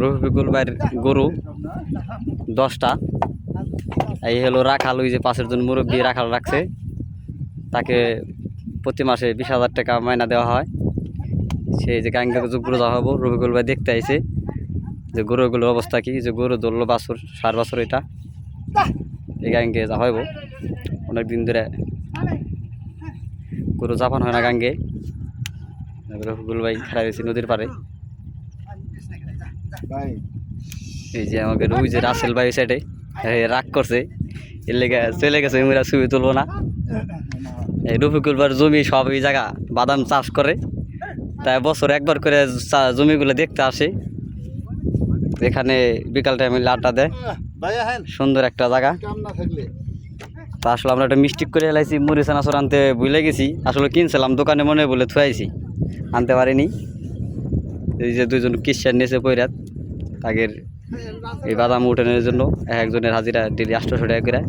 রফিকুল ভাইয়ের গরু দশটা। এই হলো রাখাল, ওই যে পাশের জন মুরব্বী রাখাল রাখছে। তাকে প্রতি মাসে বিশ হাজার টাকা মাইনা দেওয়া হয়। সেই যে গাঙ্গে গরু যাওয়া হব, রফিকুল ভাই দেখতে আইছে যে গরুগুলোর অবস্থা কি, যে গরু ধরলো বাছুর, সার বাছুর এটা। এই গাঙ্গে যা হইব, অনেক দিন ধরে গরু জাপান হয় না গাঙ্গে। রফিকুল ভাই খারাপ হয়েছে নদীর পাড়ে। এই যে আমাকে ওই যে রাসেল ভাই সাইডে রাগ করছে। এর লেগে চলে গেছে মেয়েরা ছবি তুলবো না। এই রফিকুল ভাইয়ের জমি সব এই জায়গা বাদাম চাষ করে। তাই বছর একবার করে জমিগুলো দেখতে আসে। এখানে বিকাল টাইমে আড্ডা দেয়। সুন্দর একটা জায়গা। তা আসলে আমরা একটা মিস্টেক করে এলাইছি মুড়ি চানাচুর আনতে ভুলে গেছি। আসলে কিনছিলাম দোকানে মনে বলে থুয়াইছি। আনতে পারিনি। এই যে দুজন কিস্টার নেচে পৈরাত আগের এই বাদাম উঠানোর জন্য এক একজনের হাজিরা ডেলি আটশোশো টাকা করে।